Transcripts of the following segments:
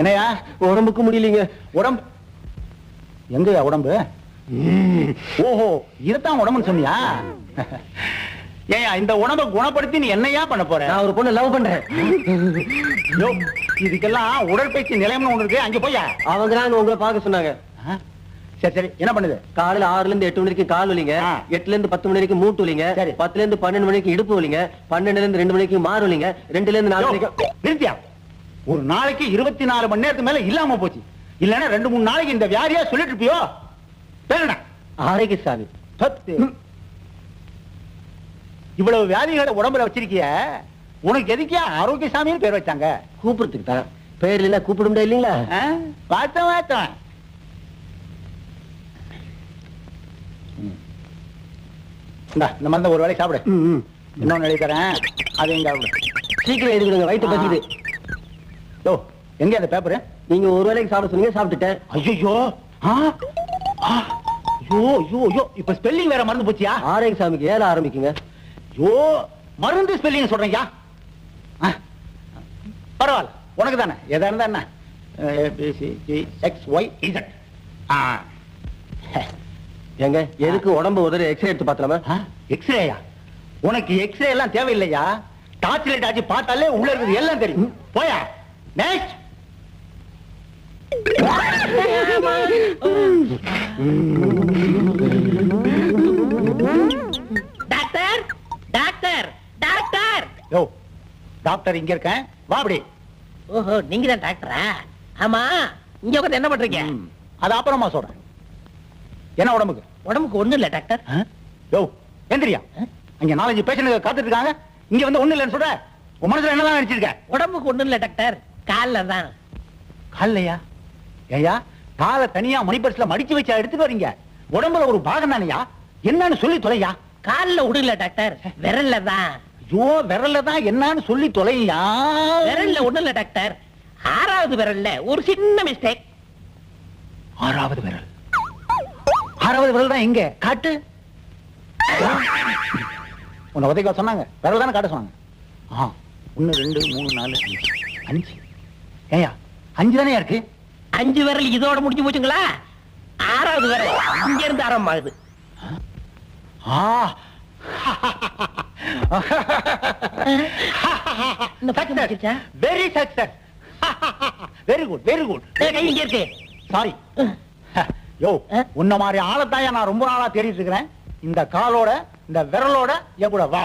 என்னையா? உடம்புக்கு முடியலீங்க. உடம்பு எங்கயா உடம்பு? ஓஹோ இதுதான் உடம்புன்னு சொன்னியா? ஏயா இந்த உடம்ப குணப்படுத்தி நீ என்னையா பண்ண போற? நான் ஒரு பொண்ணை லவ் பண்றேன். இதுக்கெல்லாம் உடற்பயிற்சி நிலையம்னு ஒண்ணு இருக்கு. அங்க போயா அவங்க தான் உங்களை பார்க்க சொன்னாங்க? சரி சரி. என்ன பண்ணுது? காலையில ஆறுல இருந்து எட்டு மணி வரைக்கும் கால் வலிங்க. எட்டுல இருந்து பத்து மணி வரைக்கும் மூட்டு வலிங்க. சரி. பத்துல இருந்து பன்னெண்டு மணிக்கு இடுப்பு வலிங்க. பன்னெண்டுல இருந்து ரெண்டு மணிக்கு மாறு வலிங்க. ரெண்டுல இருந்து நாலு மணிக்கு நிறுத்தியா? ஒரு நாளைக்கு இருபத்தி நாலு மணி நேரத்துக்கு மேல இல்லாம போச்சு. இல்லன்னா ரெண்டு மூணு நாளைக்கு இந்த வியாதியா சொல்லிட்டு இருப்பியோ? பேருடா. ஆரோக்கியசாமி பத்து இவ்வளவு வியாதிகளை உடம்புல வச்சிருக்கிய உனக்கு எதுக்கியா ஆரோக்கியசாமின்னு பேர் வச்சாங்க? கூப்பிடுறதுக்கு தான். பேர் இல்லைன்னா கூப்பிட முடியாது இல்லீங்களா? ஆ? வாத்தம் வாத்தம் ம். இந்தா, இந்த மருந்த ஒரு வேளை சாப்பிடு. ம். இன்னொன்னு எழுதி தரேன். அதையும் சாப்பிடு சீக்கிரம் எழுதி கொடுங்க வயிற்று பசிக்குது. யோ எங்க அந்த பேப்பரு நீங்க ஒரு வேளைக்கு சாப்பிட சொன்னீங்க சாப்பிட்டுட்டேன். ஐயோ ஐயோ ஐயோ ஐயோ. இப்ப ஸ்பெல்லிங் வேற மறந்து போச்சியா? ஆரோக்கியசாமிக்கு ஏல ஆரம்பிக்குங்க. ஐயோ மருந்து ஸ்பெல்லிங் சொல்றீங்க பரவாயில்ல உனக்கு தானே. எதா இருந்தா என்ன? எக்ஸ் ஒய் இசட் ஏங்க எதுக்கு உடம்பு உதறி எக்ஸ்ரே எடுத்து பார்த்தலாமா எக்ஸ்ரேயா உனக்கு எக்ஸ்ரே எல்லாம் தேவையில்லையா? டார்ச் லைட் ஆச்சு பார்த்தாலே உள்ள இருக்குது எல்லாம் தெரியும். போயா நெக்ஸ்ட் டாக்டர் டாக்டர் டாக்டர் யோ டாக்டர் இங்க இருக்கேன். வா அப்படி. ஓஹோ நீங்க தான் டாக்டரா ஆமா இங்க உட்கார்ந்து என்ன பண்றீங்க? அது அப்புறமா சொல்றேன். என்ன உடம்புக்கு? உடம்புக்கு ஒண்ணும் இல்ல டாக்டர்? யோ எந்திரியா. அங்க நாலஞ்சு பேஷண்ட் காத்துட்டு இருக்காங்க இங்க வந்து ஒண்ணு இல்லைன்னு சொல்ற. உன் மனசுல என்னதான் நினைச்சிருக்க? உடம்புக்கு ஒண்ணும் இல்ல டாக்டர் கால்ல தான். காலையா ஏயா காலை தனியா மணிப்பரிசுல மடிச்சு வச்சா எடுத்துட்டு வரீங்க. உடம்புல ஒரு பாகம் தானையா? என்னன்னு சொல்லி தொலையா? கால்ல விடல டாக்டர் விரல்ல தான். ஐயோ விரல்ல தான் என்னன்னு சொல்லி தொலையா? விரல்ல இல்ல டாக்டர் ஆறாவது விரல்ல ஒரு சின்ன மிஸ்டேக் ஆறாவது விரல். ஆறாவது விரல் தான் எங்க காட்டு. உன்னை உதைக்க சொன்னாங்க. விரல் தானே காட்ட சொன்னாங்க. ஆ ஒன்னு ரெண்டு மூணு நாலு அஞ்சு. அஞ்சு. ஏயா அஞ்சு தானே இருக்கு? அஞ்சு விரல் இதோட முடிஞ்சு போச்சுங்களா? ஆறாவது விரல். இங்க இருந்து ஆரம்பமாகுது ஆ. இந்த பக்கம் முடிச்சிருச்சா? Very success very good very good இங்க இருக்கு. சாரி யோ உன்ன மாதிரி ஆளத்தாயா நான் ரொம்ப நாளா தேடிட்டு இருக்கிறேன். இந்த காலோட இந்த விரலோட என் கூட வா.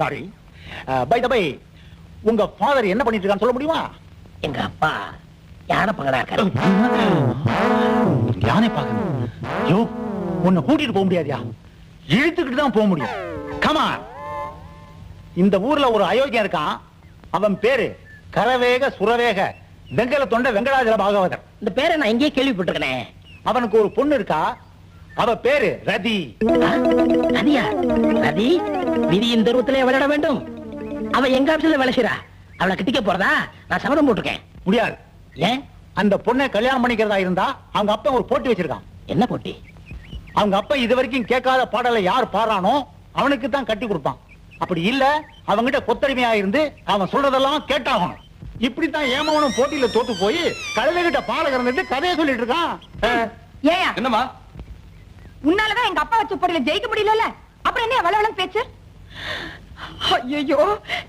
சாரி பை த பை உங்க ஃபாதர் என்ன பண்ணிட்டு இருக்கான்னு சொல்ல முடியுமா? எங்க அப்பா யானை இருக்காரு. யானை பார்க்கணும் யோ உன்னை கூட்டிட்டு போக முடியாதியா? இழுத்துக்கிட்டு தான் போக முடியும். கமா இந்த ஊர்ல ஒரு அயோக்கியம் இருக்கான். அவன் பேரு கரவேக சுரவேக வெங்கல தொண்ட வெங்கடாஜல பாகவதர். இந்த பேரை நான் எங்கேயே கேள்விப்பட்டிருக்கேன். அவனுக்கு ஒரு பொண்ணு இருக்கா? அவ பேரு ரதி. ரதியா? ரதி விதியின் தருவத்திலே விளையாட வேண்டும். அவ எங்க ஆபீஸ்ல செய்றா? அவளை கிட்டிக்க போறதா? நான் சபதம் போட்டிருக்கேன். முடியாது. ஏன் அந்த பொண்ணை கல்யாணம் பண்ணிக்கிறதா இருந்தா அவங்க அப்பா ஒரு போட்டி வச்சிருக்கான். என்ன போட்டி? அவங்க அப்பா இது வரைக்கும் கேட்காத பாடலை யார் பாடுறானோ அவனுக்கு தான் கட்டி கொடுப்பான். அப்படி இல்ல அவங்கிட்ட கொத்தடிமையா இருந்து அவன் சொல்றதெல்லாம் கேட்டாகணும். இப்படித்தான் ஏமவனும் போட்டியில தோத்து போய் கழுதைகிட்ட பாலை கறந்துட்டு கதையை சொல்லிட்டு இருக்கான். ஏயா. என்னம்மா? உன்னாலதான் எங்க அப்பா வச்ச போட்டியில ஜெயிக்க முடியல அப்புறம் என்ன வளவளம் பேச்சு? ஐயோ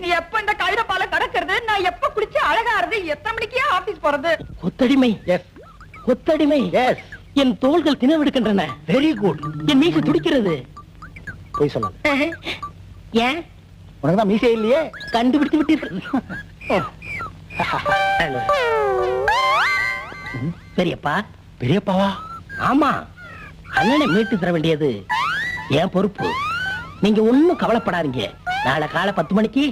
நீ எப்ப இந்த கழுத பால கடக்கிறது நான் எப்ப குளிச்சு அழகாறது எத்தனை மணிக்கே ஆபீஸ் போறது? கொத்தடிமை எஸ் கொத்தடிமை எஸ் என் தோள்கள் தினவெடுக்கின்றன வெரி குட் என் மீசை துடிக்கிறது. போய் சொல்லாது. ஏன்? உனக்கு தான் மீசே இல்லையே? கண்டுபிடித்து விட்டீர்கள். பெரியப்பா. பெரியப்பாவா? ஆமா. அண்ணனை மீட்டு தர வேண்டியது என் பொறுப்பு. நீங்க ஒண்ணும் கவலைப்படாதீங்க. நாளை காலை பத்து மணிக்கு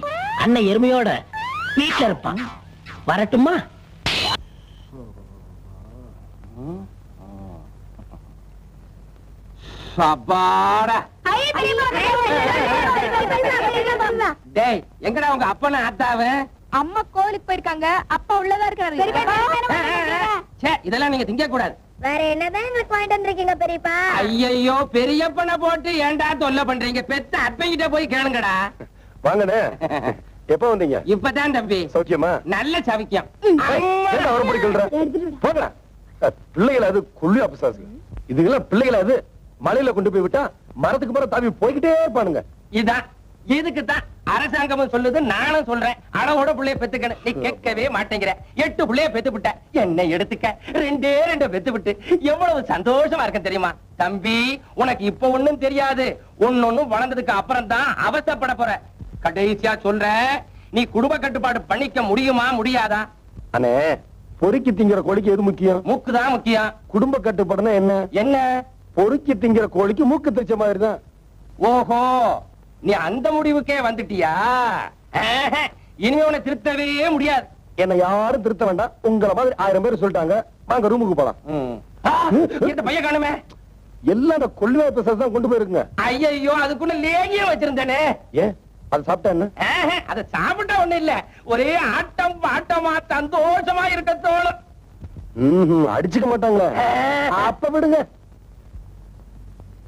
அண்ணன் எருமையோட வீட்டுல இருப்பான். வரட்டுமா? அப்பாடா டேய் எங்கடா உங்க அப்பன அத்தாவ அம்மா கோயிலுக்கு போயிருக்காங்க. அப்பா உள்ளதா இருக்காரு. இதெல்லாம் நீங்க திங்க கூடாது வேற என்னதான் எங்களுக்கு வாங்கிட்டு வந்திருக்கீங்க பெரியப்பா? ஐயையோ பெரியப்பனை போட்டு ஏன்டா தொல்லை பண்றீங்க? பெத்த அத்தைகிட்ட போய் கேளுங்கடா. வாங்கண்ணே. எப்ப வந்தீங்க? இப்பதான் தம்பி. சௌக்கியமா? நல்ல கிள்ற போங்க பிள்ளைகள் அது குள்ளி அபிசாசு இதுக்கெல்லாம் பிள்ளைகள் அது மலையில கொண்டு போய் விட்டா மரத்துக்கு மரம் தாவி போய்கிட்டே இருப்பானுங்க. இதான் இதுக்கு தான் அரசாங்கமும் சொல்லுது நானும் சொல்றேன். அளவோட புள்ளைய பெத்துக்கணும் நீ கேட்கவே மாட்டேங்கிற. எட்டு புள்ளைய பெத்து விட்ட என்ன எடுத்துக்க. ரெண்டே ரெண்டு பெத்து விட்டு எவ்வளவு சந்தோஷமா இருக்க தெரியுமா? தம்பி உனக்கு இப்ப ஒண்ணும் தெரியாது. ஒன்னொன்னும் வளர்ந்ததுக்கு அப்புறம் தான் அவசப்பட போற. கடைசியா சொல்றேன் நீ குடும்ப கட்டுப்பாடு பண்ணிக்க முடியுமா முடியாதா? அண்ணே பொறுக்கி திங்கிற கோழிக்கு எது முக்கியம்? மூக்கு தான் முக்கியம். குடும்ப கட்டுப்பாடுனா என்ன? என்ன? பொறுக்கி திங்கிற கோழிக்கு மூக்கு தைச்ச மாதிரி தான். ஓஹோ. நீ அந்த முடிவுக்கே வந்துட்டியா? ஆஹா, இனிமே உன்னை திருத்தவே முடியாது. என்ன யாரும் திருத்த வேண்டாம். உங்களை மாதிரி ஆயிரம் பேர் சொல்லிட்டாங்க. வாங்க ரூமுக்கு போலாம். இந்த பையன் காணுமே. எல்லாம் அந்த தான் கொண்டு போயிருங்க ஐயோ அதுக்குள்ள லேகியம் வச்சிருந்தேனே. ஏன் அது சாப்பிட்டா என்ன? ஆஹா, அத சாப்பிட்டா ஒண்ணு இல்ல. ஒரே ஆட்டம் பாட்டமா சந்தோஷமா இருக்க தோணும். அடிச்சுக்க மாட்டாங்களே. அப்ப விடுங்க.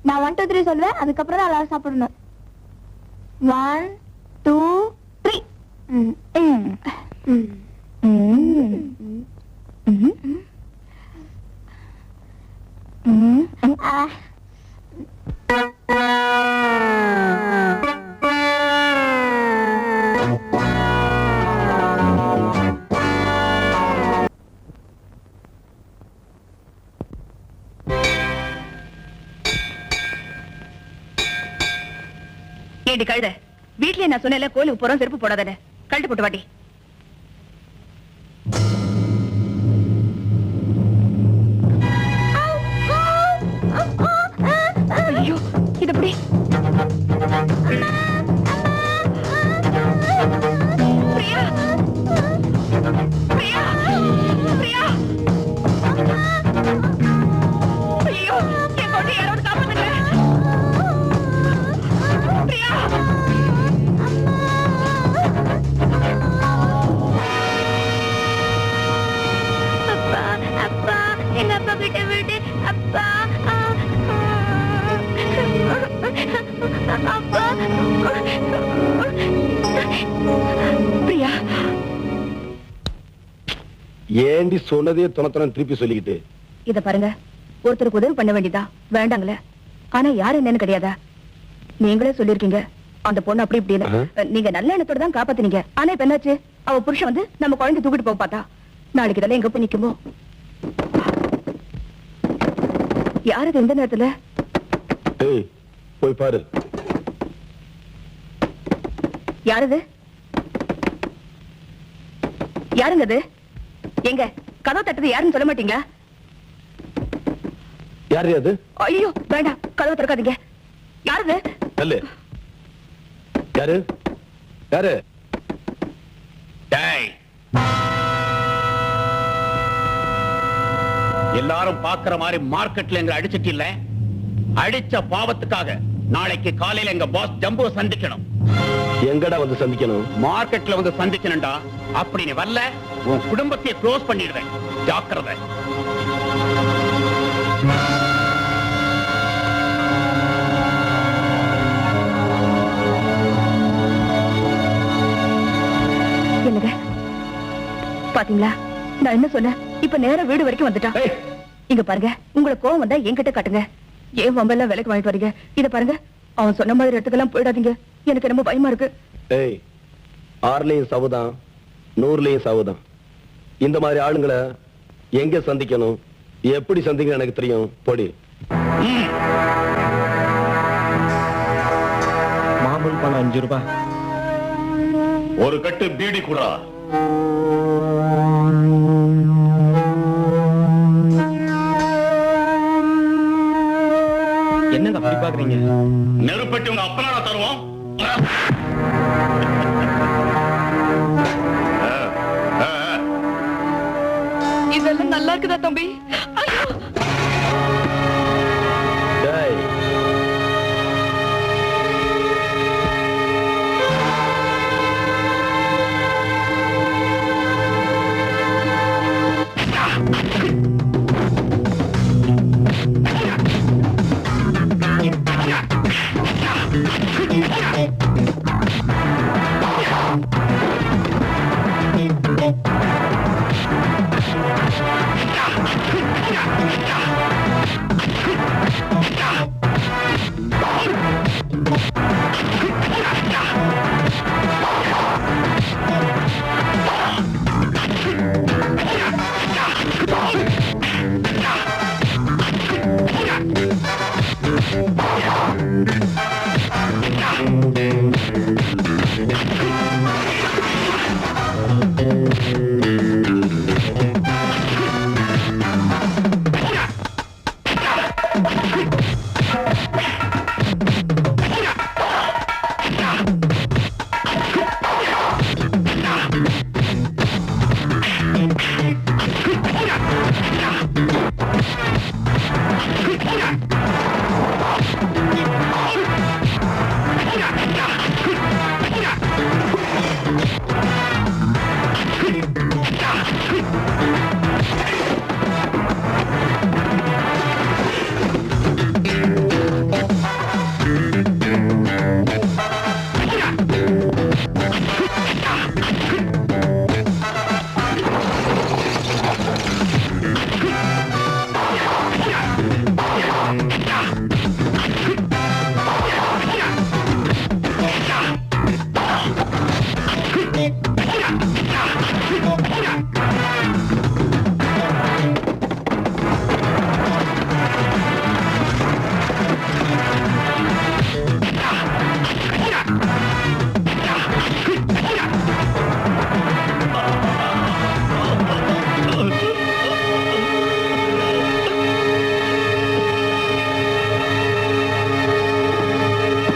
நான் ஒன் டூ த்ரீ சொல்லுவேன் அதுக்கப்புறம் எல்லாரும் சாப்பிடணும். ஒன் டூ த்ரீ ஏண்டி கழுத? வீட்லயே நான் சொன்னேன்ல கோலி போறோம் செருப்பு போடாதே கழட்டு போட்டு வாட்டி பிரியா. ஏண்டி சொன்னதே துணத்துண திருப்பி சொல்லிக்கிட்டு? இத பாருங்க. ஒருத்தருக்கு உதவி பண்ண வேண்டியதா? வேண்டாங்களே. ஆனா யாரு என்னன்னு கிடையாதா? நீங்களே சொல்லிருக்கீங்க அந்த பொண்ணு அப்படி இப்படின்னு ஆஹா. நீங்க நல்ல எண்ணத்தோட தான் காப்பாத்துனீங்க. ஆனா இப்ப என்னாச்சு? அவ புருஷன் வந்து நம்ம குழந்தை தூக்கிட்டு போக பார்த்தா. நாளைக்கு இதெல்லாம் எங்க போய் நிக்குமோ? யாரு இது இந்த நேரத்துல? போய் பாரு. யாரது? யாருங்க அது எங்க கதவு தட்டுறது யாருன்னு சொல்ல மாட்டீங்களா? யாரு அது ஐயோ வேண்டாம் கதவு திறக்காதீங்க. யாருது? நல்லு யாரு? யாரு? டேய். எல்லாரும் பாக்குற மாதிரி மார்க்கெட்ல எங்க அடிச்சிட்டு இல்ல அடிச்ச பாவத்துக்காக நாளைக்கு காலையில எங்க பாஸ் ஜம்பு சந்திக்கணும். எங்கடா வந்து சந்திக்கணும்? மார்க்கெட்ல வந்து சந்திக்கணும்டா. அப்படி நீ வரல உன் குடும்பத்தை க்ளோஸ் பண்ணிடுவேன் ஜாக்கிரதை. என்னங்க? பாத்தீங்களா? நான் என்ன சொன்னேன்? இப்ப நேரா வீடு வரைக்கும் வந்துட்டான் ஏய், இங்க பாருங்க உங்களுக்கு கோவம் வந்தா என்கிட்ட காட்டுங்க. ஏன் வம்பெல்லாம் விலைக்கு வாங்கிட்டு வரீங்க? இத பாருங்க. அவன் சொன்ன மாதிரி இடத்துக்கெல்லாம் போயிடாதீங்க. எனக்கு ரொம்ப பயமா இருக்கு. ஏய் ஆறுலயும் சவுதான் நூறுலயும் சவுதான். இந்த மாதிரி ஆளுங்களை எங்க சந்திக்கணும்? எப்படி சந்திக்கணும் எனக்கு தெரியும். பொடி. மாமூல் பணம் அஞ்சு ரூபாய் ஒரு கட்டு பீடி குடா. என்னங்க அப்படி பாக்குறீங்க நெருப்பட்டி உங்க அப்பனால தருவோம். இதெல்லாம் நல்லா இருக்குதா தம்பி?